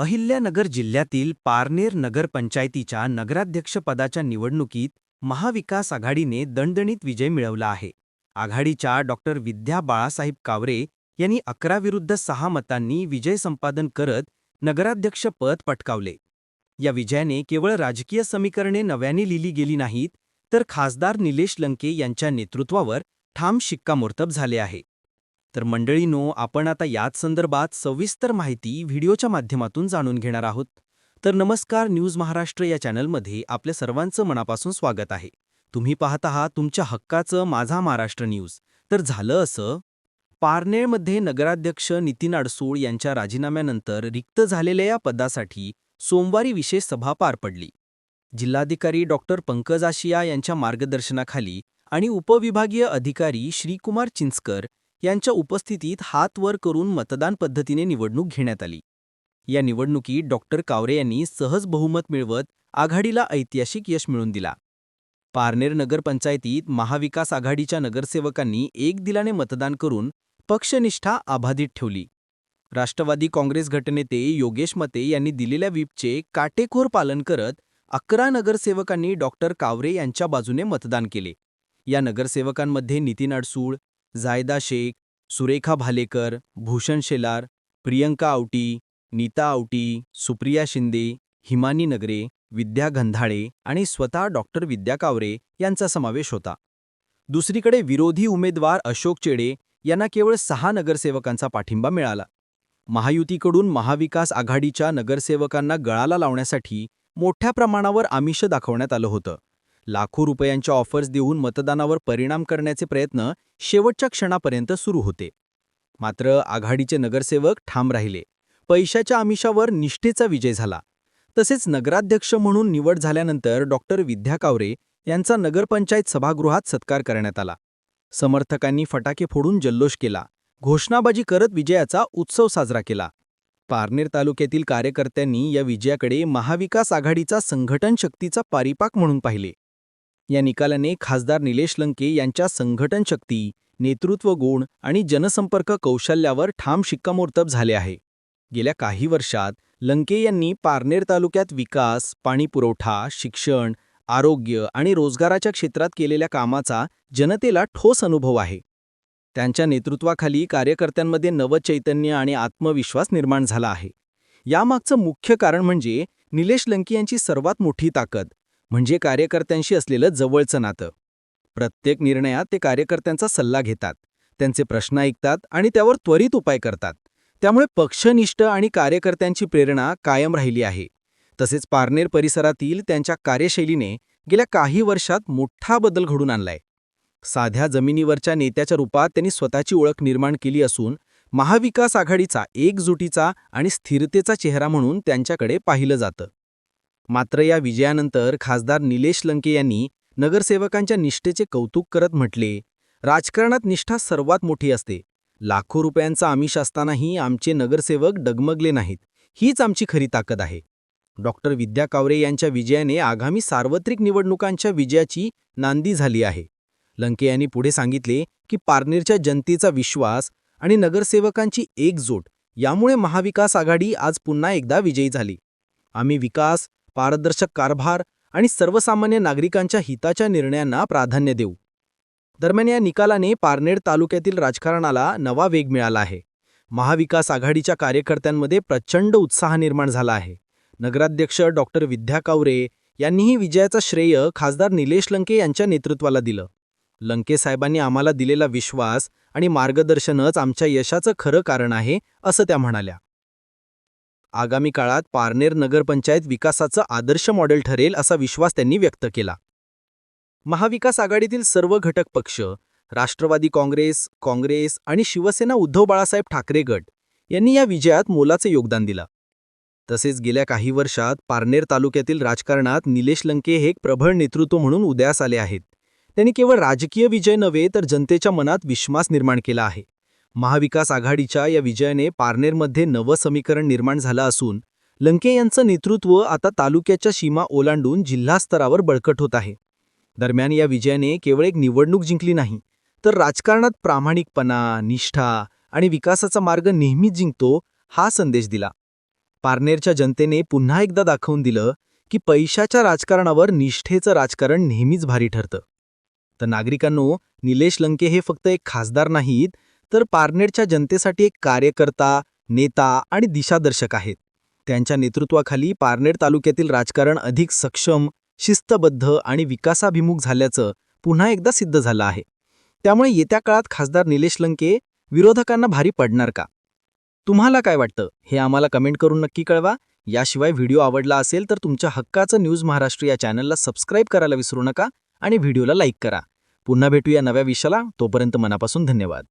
अहिल्यानगर जिल्ह्यातील पारनेर नगरपंचायतीच्या नगराध्यक्षपदाच्या निवडणुकीत महाविकास आघाडीने दणदणीत विजय मिळवला आहे. आघाडीच्या डॉक्टर विद्या बाळासाहेब कावरे यांनी अकरा विरुद्ध सहा मतांनी विजय संपादन करत नगराध्यक्षपद पटकावले. या विजयाने केवळ राजकीय समीकरणे नव्याने लिहिली गेली नाहीत तर खासदार निलेश लंके यांच्या नेतृत्वावर ठाम शिक्कामोर्तब झाले आहे. तर मंडळीनो आपण आता याच संदर्भात सविस्तर माहिती व्हिडिओच्या माध्यमातून जाणून घेणार आहोत. तर नमस्कार न्यूज महाराष्ट्र या चॅनलमध्ये आपल्या सर्वांचं मनापासून स्वागत आहे. तुम्ही पाहत आहात तुमच्या हक्काचं माझा महाराष्ट्र न्यूज. तर झालं असं पारनेळमध्ये नगराध्यक्ष नितीन अडसूळ यांच्या राजीनाम्यानंतर रिक्त झालेल्या या पदासाठी सोमवारी विशेष सभा पार पडली. जिल्हाधिकारी डॉक्टर पंकज आशिया यांच्या मार्गदर्शनाखाली आणि उपविभागीय अधिकारी श्रीकुमार चिंचकर यांच्या उपस्थितीत हात वर करून मतदान पद्धतीने निवडणूक घेण्यात आली. या निवडणुकीत डॉक्टर कावरे यांनी सहज बहुमत मिळवत आघाडीला ऐतिहासिक यश मिळवून दिला. पारनेर नगरपंचायतीत महाविकास आघाडीच्या नगरसेवकांनी एक दिलाने मतदान करून पक्षनिष्ठा आबाधित ठेवली. राष्ट्रवादी काँग्रेस गटनेते योगेश मते यांनी दिलेल्या व्हीपचे काटेकोर पालन करत अकरा नगरसेवकांनी डॉक्टर कावरे यांच्या बाजूने मतदान केले. या नगरसेवकांमध्ये नितीन अडसूळ जायदा शेख सुरेखा भालेकर भूषण शेलार प्रियंका आवटी नीता आवटी सुप्रिया शिंदे हिमानी नगरे विद्या गंधाळे आणि स्वतः डॉक्टर विद्या कावरे यांचा समावेश होता. दुसरीकडे विरोधी उमेदवार अशोक चेडे यांना केवळ सहा नगरसेवकांचा पाठिंबा मिळाला. महायुतीकडून महाविकास आघाडीच्या नगरसेवकांना गळाला लावण्यासाठी मोठ्या प्रमाणावर आमिष दाखवण्यात आलं होतं. लाखो रुपयांच्या ऑफर्स देऊन मतदानावर परिणाम करण्याचे प्रयत्न शेवटच्या क्षणापर्यंत सुरू होते. मात्र आघाडीचे नगरसेवक ठाम राहिले. पैशाच्या आमिषावर निष्ठेचा विजय झाला. तसेच नगराध्यक्ष म्हणून निवड झाल्यानंतर डॉक्टर विद्या कावरे यांचा नगरपंचायत सभागृहात सत्कार करण्यात आला. समर्थकांनी फटाके फोडून जल्लोष केला. घोषणाबाजी करत विजयाचा उत्सव साजरा केला. पारनेर तालुक्यातील कार्यकर्त्यांनी या विजयाकडे महाविकास आघाडीचा संघटन शक्तीचा पारिपाक म्हणून पाहिले. या निकालाने खासदार निलेश लंके यांच्या संघटन शक्ती नेतृत्व गुण आणि जनसंपर्क कौशल्यावर ठाम शिक्कामोर्तब झाले आहे. गेल्या काही वर्षात लंके यांनी पारनेर तालुक्यात विकास पाणीपुरवठा शिक्षण आरोग्य आणि रोजगाराच्या क्षेत्रात केलेल्या कामाचा जनतेला ठोस अनुभव आहे. त्यांच्या नेतृत्वाखाली कार्यकर्त्यांमध्ये नवचैतन्य आणि आत्मविश्वास निर्माण झाला आहे. यामागचं मुख्य कारण म्हणजे निलेश लंके यांची सर्वात मोठी ताकद म्हणजे कार्यकर्त्यांशी असलेलं जवळचं नातं. प्रत्येक निर्णयात ते कार्यकर्त्यांचा सल्ला घेतात त्यांचे प्रश्न ऐकतात आणि त्यावर त्वरित उपाय करतात. त्यामुळे पक्षनिष्ठ आणि कार्यकर्त्यांची प्रेरणा कायम राहिली आहे. तसेच पारनेर परिसरातील त्यांच्या कार्यशैलीने गेल्या काही वर्षात मोठा बदल घडून आणलाय. साध्या जमिनीवरच्या नेत्याच्या रूपात त्यांनी स्वतःची ओळख निर्माण केली असून महाविकास आघाडीचा एकजुटीचा आणि स्थिरतेचा चेहरा म्हणून त्यांच्याकडे पाहिलं जातं. मात्र या विजयानंतर खासदार निलेश लंके यांनी नगरसेवकांच्या निष्ठेचे कौतुक करत म्हटले राजकारणात निष्ठा सर्वात मोठी असते. लाखो रुपयांचा आमिष असतानाही आमचे नगरसेवक डगमगले नाहीत. हीच आमची खरी ताकद आहे. डॉक्टर विद्या कावरे यांच्या विजयाने आगामी सार्वत्रिक निवडणुकांच्या विजयाची नांदी झाली आहे. लंके यांनी पुढे सांगितले की पारनेरच्या जनतेचा विश्वास आणि नगरसेवकांची एकजूट यामुळे महाविकास आघाडी आज पुन्हा एकदा विजयी झाली. आम्ही विकास पारदर्शक कारभार आणि सर्वसामान्य नागरिकांच्या हिताच्या निर्णयांना प्राधान्य देऊ. दरम्यान या निकालाने पारनेर तालुक्यातील राजकारणाला नवा वेग मिळाला आहे. महाविकास आघाडीच्या कार्यकर्त्यांमध्ये प्रचंड उत्साह निर्माण झाला आहे. नगराध्यक्ष डॉक्टर विद्या कावरे यांनीही विजयाचा श्रेय खासदार निलेश लंके यांच्या नेतृत्वाला दिलं. लंके साहेबांनी आम्हाला दिलेला विश्वास आणि मार्गदर्शनच आमच्या यशाचं खरं कारण आहे असं त्या म्हणाल्या. आगामी काळात पारनेर नगरपंचायत विकासाचं आदर्श मॉडेल ठरेल असा विश्वास त्यांनी व्यक्त केला. महाविकास आघाडीतील सर्व घटक पक्ष राष्ट्रवादी काँग्रेस काँग्रेस आणि शिवसेना उद्धव बाळासाहेब ठाकरे गट यांनी या विजयात मोलाचं योगदान दिलं. तसेच गेल्या काही वर्षात पारनेर तालुक्यातील राजकारणात निलेश लंके हे एक प्रबळ नेतृत्व म्हणून उदयास आले आहेत. त्यांनी केवळ राजकीय विजय नव्हे तर जनतेच्या मनात विश्वास निर्माण केला आहे. महाविकास आघाडीच्या या विजयाने पारनेरमध्ये नवं समीकरण निर्माण झालं असून लंके यांचं नेतृत्व आता तालुक्याच्या सीमा ओलांडून जिल्हा स्तरावर बळकट होत आहे. दरम्यान या विजयाने केवळ एक निवडणूक जिंकली नाही तर राजकारणात प्रामाणिकपणा निष्ठा आणि विकासाचा मार्ग नेहमीच जिंकतो हा संदेश दिला. पारनेरच्या जनतेने पुन्हा एकदा दाखवून दिलं की पैशाच्या राजकारणावर निष्ठेचं राजकारण नेहमीच भारी ठरतं. तर नागरिकांनो निलेश लंके हे फक्त एक खासदार नाहीत तर पारनेरच्या जनतेसाठी एक कार्यकर्ता नेता आणि दिशादर्शक आहेत. त्यांच्या नेतृत्वाखाली पारनेर तालुक्यातील राजकारण अधिक सक्षम शिस्तबद्ध आणि विकासाभिमुख झाल्याचं पुन्हा एकदा सिद्ध झालं आहे. त्यामुळे येत्या काळात खासदार निलेश लंके विरोधकांना भारी पडणार का? तुम्हाला काय वाटतं? हे आम्हाला कमेंट करून नक्की कळवा. याशिवाय व्हिडिओ आवडला असेल तर तुमच्या हक्काचं न्यूज महाराष्ट्र या चॅनलला सबस्क्राईब करायला विसरू नका आणि व्हिडिओला लाईक करा. पुन्हा भेटूया नव्या विषयाला. तोपर्यंत मनापासून धन्यवाद.